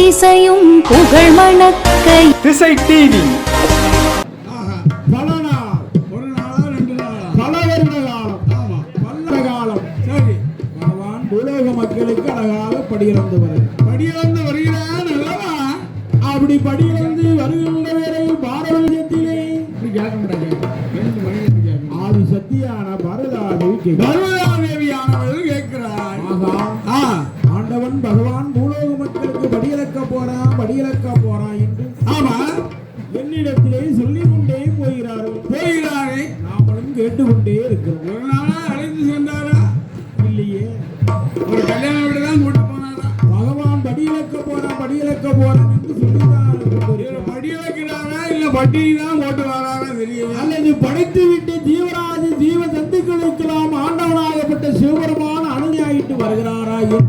திசையும் புகழ் மணக்க. திசை டிவி ஆஹா. பல நாள் ஒரு நாளா ரெண்டு நாளா. பல வருட காலம். ஆமா பல காலம். சரி பகவான் உலக மக்களுக்கு அழகாக படியிறந்து வருகிறார். படியிறந்து வருகிறான் அல்லவா? அப்படி படியிறந்து வருகின்ற வேளையில் பாரதத்திலே இப்படி கேட்க கேட்கணும். ஆதி சத்தியான பரதாதேவி பரதாதேவியானவர்கள் கேட்கிறார். ஆஹா. ஆண்டவன் பகவான் என்னிடத்திலே சொல்லிக் கொண்டே போகிறார்கள் போகிறாரே. நாமளும் கேட்டுக்கொண்டே இருக்கிறோம். ஒரு நாளா அழைத்து சென்றாரா? இல்லையே. ஒரு கல்யாண வீடு தான் கூட்டு போனாரா? பகவான் படியிலக்க போறான் படியிலக்க போறான் என்று சொல்லிதான் படியிலக்கிறாரா இல்ல பட்டி தான் போட்டு வராரா தெரியல அல்லது படைத்து விட்டு ஜீவராஜ ஜீவ ஜந்துக்களுக்கெல்லாம் ஆண்டவனாகப்பட்ட சிவபெருமான அணுதியாயிட்டு வருகிறாரா என்று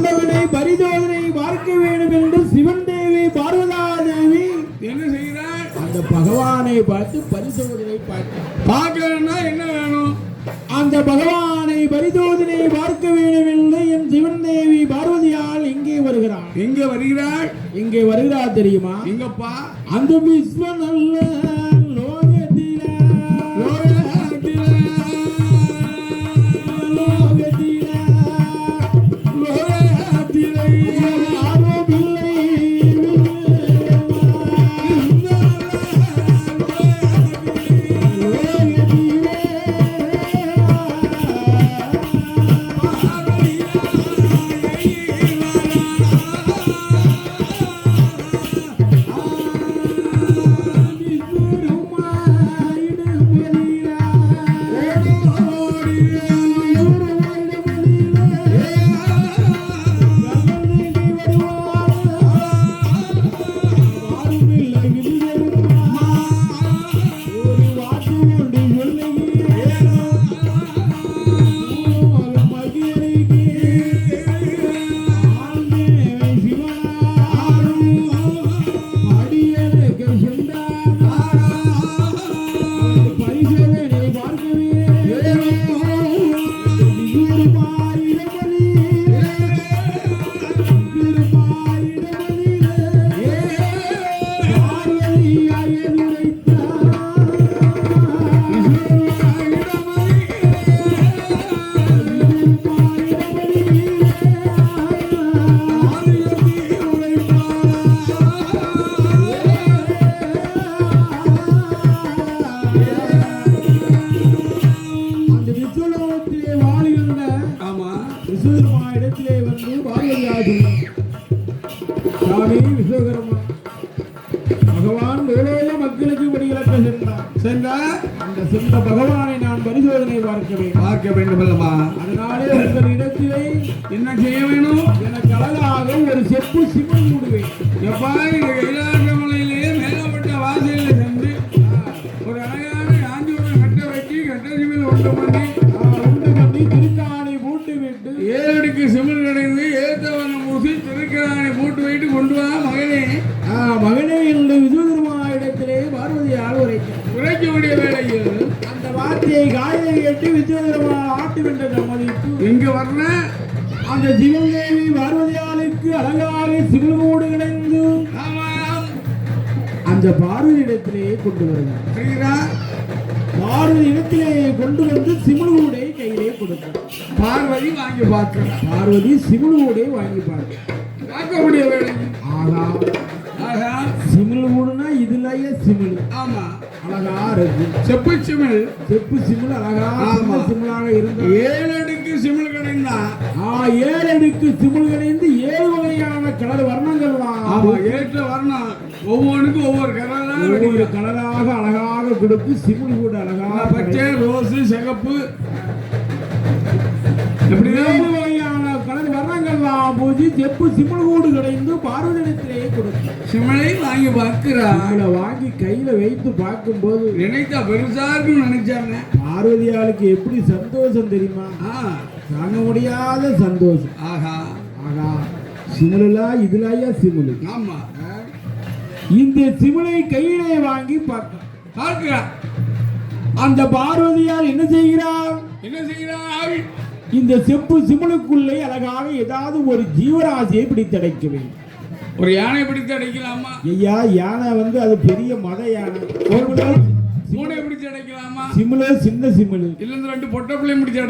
அவள் ஆண்டவனை பரிசோதனை பார்க்க வேண்டும் என்று சிவன் தேவி பார்வதா தேவி என்ன செய்கிறார் அந்த பகவானை பார்த்து பரிசோதனை பார்க்க பார்க்கணும்னா என்ன வேணும்? அந்த பகவானை பரிசோதனை பார்க்க வேண்டும் என்று என் சிவன் தேவி பார்வதியால் எங்கே வருகிறார் எங்கே வருகிறாள்? எங்கே வருகிறார் தெரியுமா? எங்கப்பா? அந்த விஸ்வ நல்ல பகவான் வேலையில மக்களுக்கு விடிகளக்க சென்றார். சென்றார். அந்த சொந்த பகவானை நான் பரிசோதனை பார்க்க பார்க்க வேண்டும் அல்லவா அதனாலே உங்கள் இடத்திலே என்ன செய்ய போட்டு வைட்டு கொண்டு வா மகனே மகனே என்னுடைய விதுவதர்மா இடத்திலே பார்வதியால் உரைக்கிறார் உரைக்கக்கூடிய வேளையில் அந்த வார்த்தையை காயை கேட்டு விதுவதர்மா ஆட்டு வென்ற சம்மதித்து எங்க வர்ற அந்த சிவதேவி பார்வதியாளுக்கு அழகாக சிவனோடு கிடந்து அந்த பார்வதி இடத்திலே கொண்டு வருகிறார். சரிங்களா பார்வதி இடத்திலே கொண்டு வந்து சிமுழுவுடை கையிலே கொடுத்தார் பார்வதி வாங்கி பார்க்கிறார். பார்வதி சிமுழுவுடை வாங்கி பார்க்க பார்க்கக்கூடிய வேளையில் ஆகா ஆகா சிமிழுனா இதுலயே சிமிழ். ஆமா. அழகா இருக்கு. செப்பு சிமிழ். செப்பு சிமிழ் அழகா ஆமா. சின்ன சிமிழாக இருந்தா ஏழு அடுக்கு சிமிழ் கிடைந்தா ஆ ஏழு அடுக்கு சிமிழ் கிடைந்து ஏழு வகையான கலர் வர்ணங்கள்லாம் ஆமா ஏற்ற வரணும். ஒவ்வொன்றுக்கும் ஒவ்வொரு கலர் தான் ஒவ்வொரு கிடைக்கும். கலராக அழகாக கொடுத்து சிமிழ் கூட அழகாக பச்சை ரோஸு சிகப்பு. எப்படிதான்? வர்ணங்கள்லாம் பூஜி செப்பு சிமிழ் கூடு கிடைந்து பார்வதிடத்திலே கொடுத்து சிமிழை வாங்கி பார்க்கிறா அவளை வாங்கி கையில வைத்து பார்க்கும்போது நினைத்தா பெருசா இருக்குன்னு நினைச்சாங்க. பார்வதியாளுக்கு எப்படி சந்தோஷம் தெரியுமா? தாங்க முடியாத சந்தோஷம். ஆஹா. ஆகா சிமிழலா இதுலாயா சிமிழ்? ஆமா. இந்த சிமிழை கையிலே வாங்கி பார்க்க. பார்க்கிறா அந்த பார்வதியால் என்ன செய்கிறார்? என்ன செய்கிறாள் இந்த செப்பு சிமிழுக்குள்ளே அழகாக ஏதாவது ஒரு ஜீவராசியை பிடித்தடைக்க வேண்டும் ஒரு யானை பிடித்து அடைக்கலாமா? ஐயா யானை வந்து அது பெரிய மத யானை. மூளை பிடிச்சு அடைக்கலாமா? சிமிழ சின்ன சிமிழ். இல்ல இந்த ரெண்டு பொட்டை பிள்ளையும் பிடிச்சு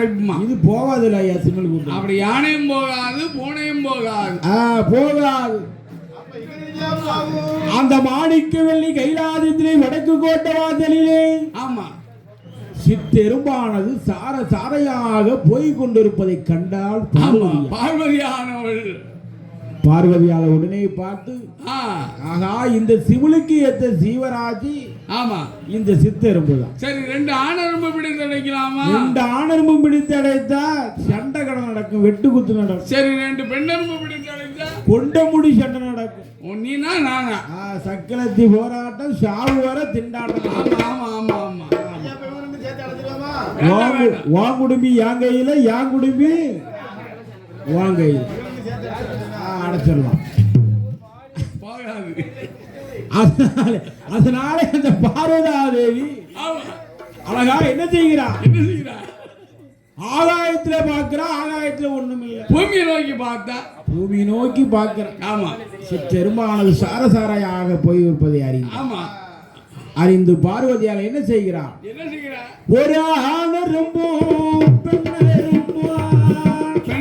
இது போகாதுல்ல ஐயா சிமிழ் கூட்டம் அப்படி யானையும் போகாது பூனையும் போகாது. ஆ போகாது. அந்த மாணிக்க வெள்ளி கைலாசத்திலே வடக்கு கோட்டை வாசலிலே. ஆமா. சித்தெரும்பானது சார சாரையாக போய் கொண்டிருப்பதை கண்டால் ஆமா. பார்வதியானவள். பார்வதியால உடனே பார்த்து ஆகா இந்த சிவலுக்கு ஏத்த ஜீவராசி ஆமா. இந்த சித்தெரும்பு தான் சரி ரெண்டு ஆணரம்பு பிடித்து அடைக்கலாமா? ரெண்டு ஆணரும்பும் பிடித்து அடைத்தா சண்டை கடை நடக்கும் வெட்டு குத்து நடக்கும். சரி ரெண்டு பெண்ணரம்பு பிடித்து அடைச்சா கொண்ட முடி சண்டை நடக்கும். நீனா நானா? ஆ, சக்கலத்தி போராட்டம் சாவு வர திண்டாட்டம். நடக்கும். ஆமா ஆமா ஆமா. வாங்கு வான் குடும்பி யான் கையில யான் குடும்பி வான் கையில் அடைச்சிடலாம் அதனால அதனால அந்த பார்வதா தேவி ஆமா. அழகா என்ன செய்கிறா? என்ன செய்கிறா? ஆகாயத்துல பார்க்கிறா ஆகாயத்துல ஒண்ணும் இல்லை. பூமியை நோக்கி பார்த்தா? பூமி நோக்கி பார்க்கிறா. ஆமா. பெருமானது சாரசாரையாக போய் இருப்பதை அறிந்து. ஆமா. அறிந்து பார்வதியால் என்ன செய்கிறா என்ன செய்கிறா ஒரு ஆணரும்போ பெண்ணரும்போ பெண்ணரும்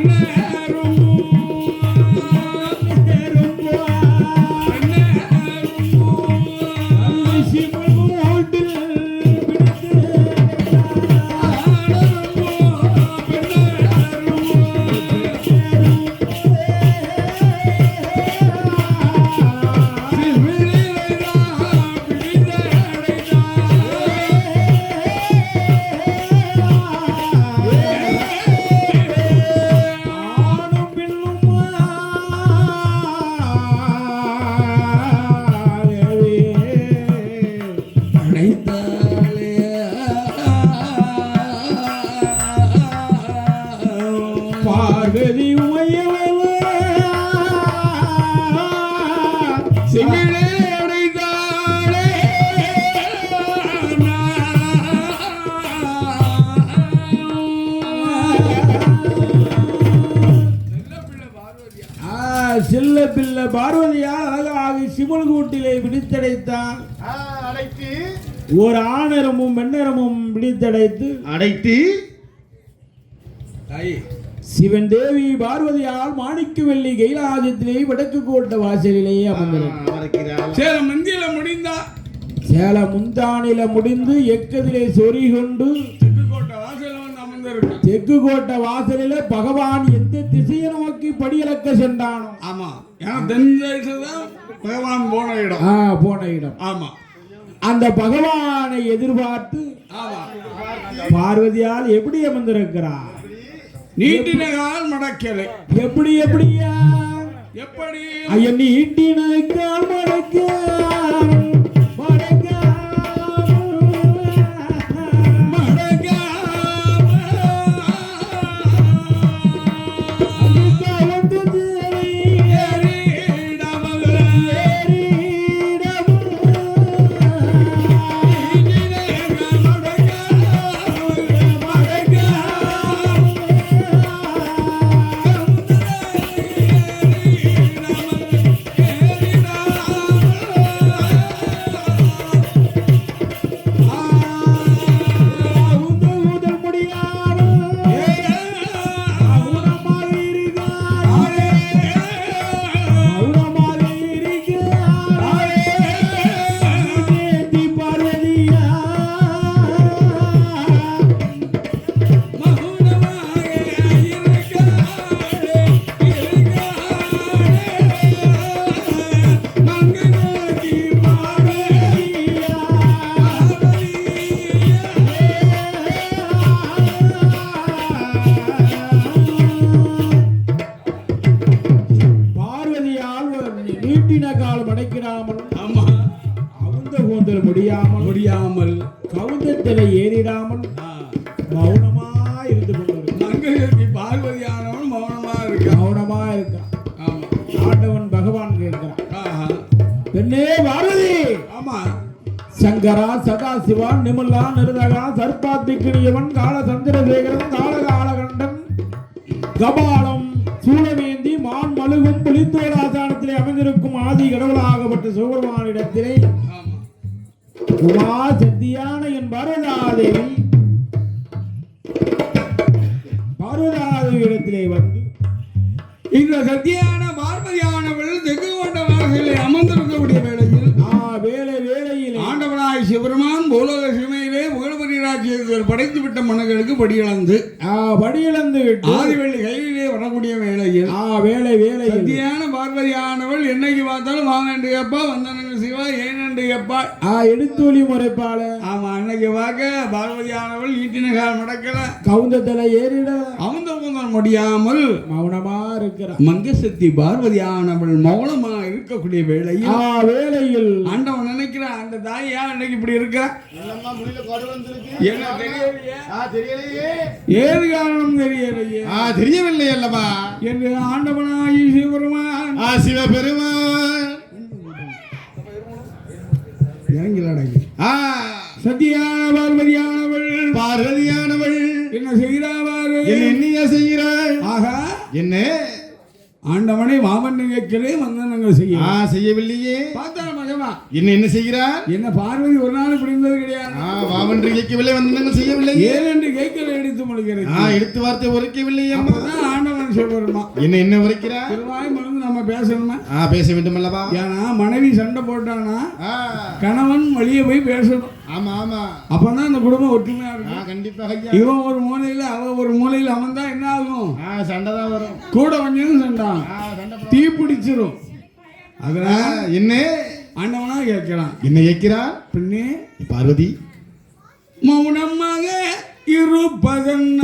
பிள்ளை பார்வதியால் அழகாக சிவல் கூட்டிலே பிடித்தடைத்தான் அழைத்து ஒரு ஆணரமும் பெண்ணரமும் பிடித்தடைத்து அடைத்து. சிவன் தேவி பார்வதியால் மாணிக்கவெள்ளி கைலாசத்திலே வடக்கு கோட்ட வாசலிலேயே அமர்ந்திருக்கிறார் சேலம் மந்தியில முடிந்தா. சேல முந்தானில முடிந்து எக்கதிலே சொறி கொண்டு தெற்கு கோட்டை வாசலில பகவான் எந்த திசையை நோக்கி படியிலக்க சென்றானோ ஆமா. ஏன்னா தென் பகவான் போன இடம். ஆ, போன இடம். ஆமா. அந்த பகவானை எதிர்பார்த்து பார்வதியால் எப்படி அமர்ந்திருக்கிறார்? நீட்டின கால் மடக்கலை. எப்படி எப்படியா? எப்படி? ஐயன் நீட்டின கால் மடக்க சர்பாத்திக்கினியவன் கால சந்திரசேகரன் கால காலகண்டன் கபாலம் சூழவேந்தி மான் மழுகும் புலித்தோலாசானத்திலே அமைந்திருக்கும் ஆதி கடவுளாகப்பட்ட சிவபெருமானிடத்திலே ஆமா உமா சத்தியான என் பரதாதேவி பார்வதாதேவி இடத்திலே வந்து இந்த சத்தியான பார்வதியானவள் தெங்கு கொண்ட வாசலில் அமர்ந்திருக்கக்கூடிய வேளையில் ஆ வேலை வேலையிலே ஆண்டவனாய் சிவருமான் பூலோக சிமையிலே ராஜ்யத்தில் படைத்து விட்ட மன்னர்களுக்கு படியிழந்து படியிழந்து ஆதிவள்ளி கையிலே வரக்கூடிய வேளையில் ஆ வேலை வேலையில் சத்தியான பார்வதியானவள் என்னைக்கு பார்த்தாலும் வாங்க என்று கேப்பா வந்தனங்க சிவா ஏன் என்று கேப்பா ஆ எடுத்தொலி முறைப்பால ஆமா அன்னைக்கு பார்க்க பார்வதியானவள் ஈட்டினகால் மடக்கல. கவுந்தத்துல ஏறிட. அமுந்த பூந்தன் முடியாமல் மௌனமா இருக்கிறார் மங்கசக்தி பார்வதியானவள் மௌனமா இருக்கக்கூடிய வேளையில் ஆ வேலையில் ஆண்டவன் நினைக்கிறான் அந்த தாய் ஏன் இன்னைக்கு இப்படி இருக்கா? இல்லம்மா, முடியல, கொடை வந்திருக்கு. என்ன தெரியலையே? ஆ, தெரியலையே. ஏது காரணம் தெரியலையே? ஆ, தெரியவில்லை அல்லவா? என்று ஆண்டவனாகி சிவபெருமான் ஆ, சிவபெருமான். சத்தியான பார்வதியானவள் பார்வதியானவள். என்ன செய்கிறாவாறு? என்ன என்னையா செய்கிறாள்? ஆகா. என்ன? ஆண்டவனை மாமன் கேட்கிறே வந்தனங்கள் செய்ய ஆ செய்யவில்லையே. பார்த்தா மகமா? என்ன என்ன செய்கிறாள்? என்ன பார்வதி ஒரு நாள் பிடிந்தது கிடையாது. வாவென்று கேட்கவில்லை வந்தனங்கள் செய்யவில்லை ஏன் என்று கேட்கல எடுத்து முழுகிறது ஆ எடுத்து வார்த்தை உரைக்கவில்லை அம்மா. அப்பதான் ஆண்டவன் சிவபெருமா என்ன என்ன மருந்து நம்ம பேசணுமா? ஆ பேச வேண்டும் அல்லவா ஏன்னா மனைவி சண்டை போட்டானா கணவன் வெளியே போய் பேசணும். ஆமா ஆமா. அப்பதான் அந்த குடும்பம் ஒற்றுமையா இருக்கும். கண்டிப்பாக இவன் ஒரு மூலையில அவ ஒரு மூலையில அவன் தான் என்ன ஆகும்? சண்டை தான் வரும். கூட கொஞ்சம் சண்டை தீ பிடிச்சிரும். அதனால என்ன? ஆண்டவனா கேட்கிறான். என்ன கேட்கிறாள்? பின்னே பார்வதி. மௌனமாக இருப்பதென்ன?